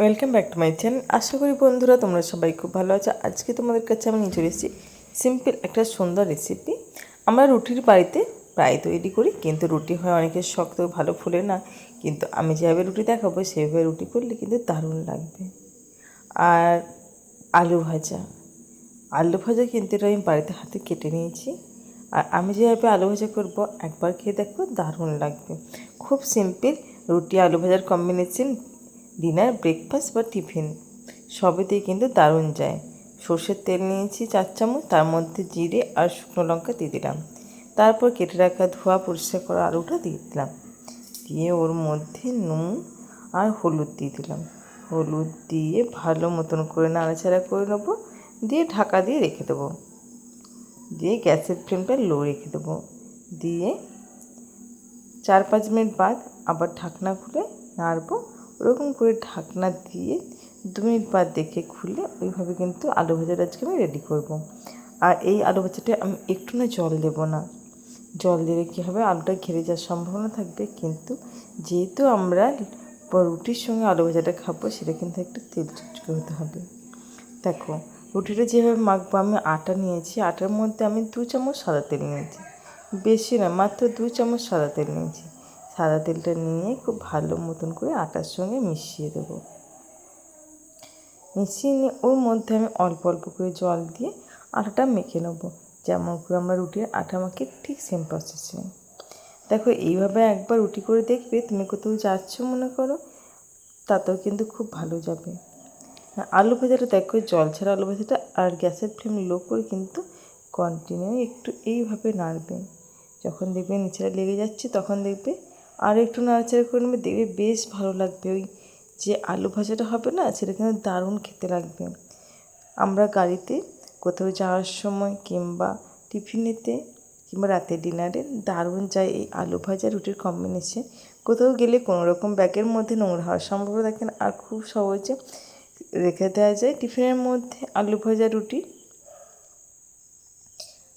Welcome back to my channel আশা করি বন্ধুরা তোমরা সবাই খুব ভালো আছো। আজকে তোমাদের কাছে আমি নিয়ে চলে এসেছি সিম্পল একটা সুন্দর রেসিপি আমরা রুটির বাড়িতে প্রায় তৈরি করি, কিন্তু রুটি হয় অনেকের শক্ত, ভালো ফুলে না। কিন্তু আমি যেভাবে রুটি দেখাবো, সেভাবে রুটি করলে কিন্তু দারুণ লাগবে। আর আলু ভাজা। আলু ভাজা কিন্তু এটা আমি বাড়িতে হাতে কেটে নিয়েছি। আর আমি যেভাবে আলু ভাজা করব, একবার খেয়ে দেখব দারুণ লাগবে। খুব সিম্পল রুটি আলু ভাজার কম্বিনেশন ডিনার ব্রেকফাস্ট বা টিফিন সবেতেই কিন্তু দারুণ যায়। সর্ষের তেল নিয়েছি চার চামচ, তার মধ্যে জিরে আর শুকনো লঙ্কা দিয়ে দিলাম। তারপর কেটে রাখা ধোয়া পরিষ্কার করা আলুটা দিয়ে দিলাম। দিয়ে ওর মধ্যে নুন আর হলুদ দিয়ে দিলাম। হলুদ দিয়ে ভালো মতন করে নাড়াচাড়া করে নেব, দিয়ে ঢাকা দিয়ে রেখে দেবো। দিয়ে গ্যাসের ফ্লেমটা লো রেখে দেবো। দিয়ে চার পাঁচ মিনিট বাদ আবার ঢাকনা খুলে নাড়বো। ওরকম করে ঢাকনা দিয়ে দু মিনিট বাদ দেখে খুলে ওইভাবে কিন্তু আলু ভাজাটা আজকে আমি রেডি করব। আর এই আলু ভাজাটা আমি একটু না জল দেব না। জল দিলে কী হবে? আলুটা ঘেরে যাওয়ার সম্ভাবনা থাকবে। কিন্তু যেহেতু আমরা রুটির সঙ্গে আলু ভাজাটা খাব, সেটা কিন্তু একটু তেল চুচকে হতে হবে। দেখো, রুটিটা যেভাবে মাখবো, আমি আটা নিয়েছি। আটার মধ্যে আমি দু চামচ সাদা তেল নিয়েছি। বেশি না, মাত্র দু চামচ সাদা তেল নিয়েছি। সাদা তেলটা নিয়ে খুব ভালো মতন করে আটার সঙ্গে মিশিয়ে দেবো। মিশিয়ে নিয়ে ওর মধ্যে আমি অল্প অল্প করে জল দিয়ে আটাটা মেখে নেব। যেমন করে আমরা রুটির আটা মাখি ঠিক সেম প্রসেসে দেখো, এইভাবে একবার রুটি করে দেখবে তুমি কোথাও যাচ্ছ মনে করো, তাতেও কিন্তু খুব ভালো যাবে। আলু ভাজাটা দেখো, জল ছাড়া আলু ভাজাটা আর গ্যাসের ফ্লেম লো করে কিন্তু কন্টিনিউ একটু এইভাবে নাড়বে। যখন দেখবে নিচেটা লেগে যাচ্ছে, তখন দেখবে আর একটু নাড়াচাড়া করে নেবে, দেখবে বেশ ভালো লাগবে। ওই যে আলু ভাজাটা হবে না, সেটা কিন্তু দারুণ খেতে লাগবে। আমরা গাড়িতে কোথাও যাওয়ার সময় কিংবা টিফিনেতে কিংবা রাতের ডিনারে দারুণ যায় এই আলু ভাজা রুটির কম্বিনেশন কোথাও গেলে কোনো রকম ব্যাগের মধ্যে নোংরা হওয়ার সম্ভাবনা থাকে না, আর খুব সহজে রেখে দেওয়া যায় টিফিনের মধ্যে আলু ভাজা রুটি।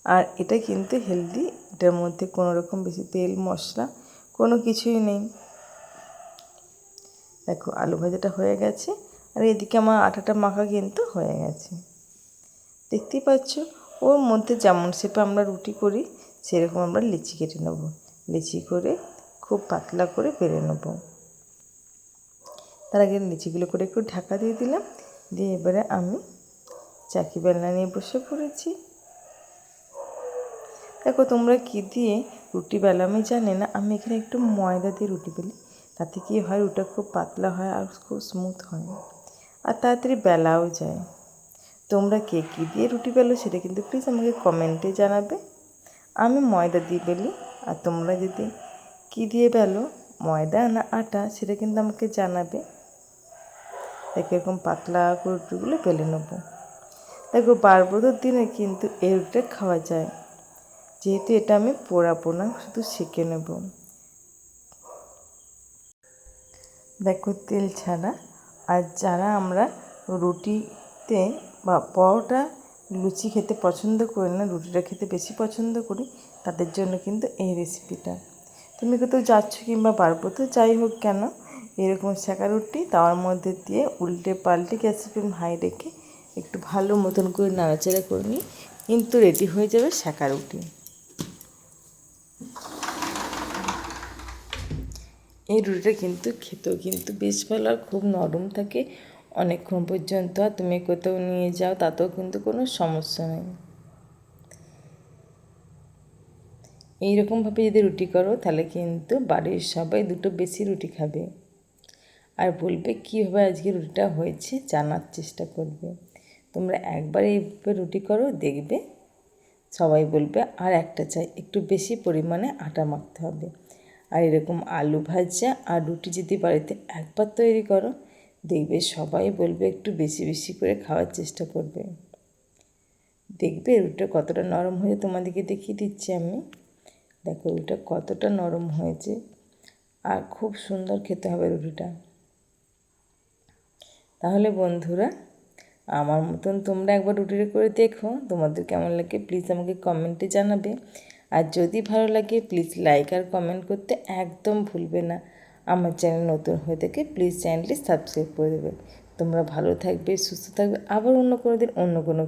আর এটা কিন্তু হেলদি এটার মধ্যে কোনো রকম বেশি তেল মশলা কোনো কিছুই নেই। দেখো, আলু ভাজাটা হয়ে গেছে আর এদিকে আমার আটাটা মাখা কিন্তু হয়ে গেছে। দেখতেই পাচ্ছ, ওর মধ্যে যেমন শেপে আমরা রুটি করি, সেরকম আমরা লিচি কেটে নেব। লিচি করে খুব পাতলা করে বেড়ে নেব। তার আগে লিচিগুলো করে একটু ঢাকা দিয়ে দিলাম, দিয়ে এবারে আমি চাকি বেলনা নিয়ে বসে পড়েছি। দেখো তোমরা কী দিয়ে রুটি বেলা, আমি জানি না, আমি এখানে একটু ময়দা দিয়ে রুটি বেলি। তাতে কী হয়, রুটা খুব পাতলা হয় আর খুব স্মুথ হয়। আর তাড়াতাড়ি বেলাও যায়। তোমরা কে কী দিয়ে রুটি বেলো সেটা কিন্তু প্লিজ আমাকে কমেন্টে জানাবে। আমি ময়দা দিয়ে বেলি, আর তোমরা যদি কী দিয়ে বেলো, ময়দা না আটা, সেটা কিন্তু আমাকে জানাবে। দেখো এরকম পাতলা করে রুটিগুলো বেলে নেব। দেখো বারবোধর দিনে কিন্তু এই রুটিটা খাওয়া যায়। যেহেতু এটা আমি পোড়াবো না, শুধু সেঁকে নেব। দেখো, তেল ছাড়া। আর যারা আমরা রুটিতে বা পরোটা, লুচি খেতে পছন্দ করি না, রুটিটা খেতে বেশি পছন্দ করি, তাদের জন্য কিন্তু এই রেসিপিটা তুমি কোথাও যাচ্ছ কিংবা পারব তো, যাই হোক কেন, এরকম শেখা রুটি তাওয়ার মধ্যে দিয়ে উল্টে পাল্টে গ্যাসের হাই রেখে একটু ভালো মতন করে নাড়াচাড়া করে নিই কিন্তু রেডি হয়ে যাবে শেখা রুটি এই রুটিটা কিন্তু খেতেও কিন্তু বেশ ভালো আর খুব নরম থাকে। অনেকক্ষণ পর্যন্ত আর তুমি কোথাও নিয়ে যাও, তাতেও কিন্তু কোনো সমস্যা নেই। এইরকমভাবে যদি রুটি করো, তাহলে কিন্তু বাড়ির সবাই দুটো বেশি রুটি খাবে। আর বলবে কীভাবে আজকে রুটিটা হয়েছে জানার চেষ্টা করবে। তোমরা একবার এইভাবে রুটি করো, দেখবে। সবাই বলবে, আর একটা চাই, একটু বেশি পরিমাণে আটা মাখতে হবে। আর এরকম আলু ভাজা আর রুটি যদি বাড়িতে একবার তৈরি করো, দেখবে সবাই বলবে একটু বেশি বেশি করে খাওয়ার চেষ্টা করবে। দেখবে রুটিটা কতটা নরম হয়েছে তোমাদেরকে দেখিয়ে দিচ্ছি আমি। দেখো রুটিটা কতটা নরম হয়েছে আর খুব সুন্দর খেতে হবে রুটিটা। তাহলে বন্ধুরা, আমার মতন তোমরা একবার রুটিটা করে দেখো, তোমাদের কেমন লাগে প্লিজ আমাকে কমেন্টে জানাবে। আর যদি ভালো লাগে প্লিজ লাইক আর কমেন্ট করতে একদম ভুলবে না। আমার চ্যানেল নতুন হয়ে থাকে প্লিজ চ্যানেলটি সাবস্ক্রাইব করে দেবে। তোমরা ভালো থাকবে, সুস্থ থাকবে, আবার অন্য কোনো দিন অন্য কোনো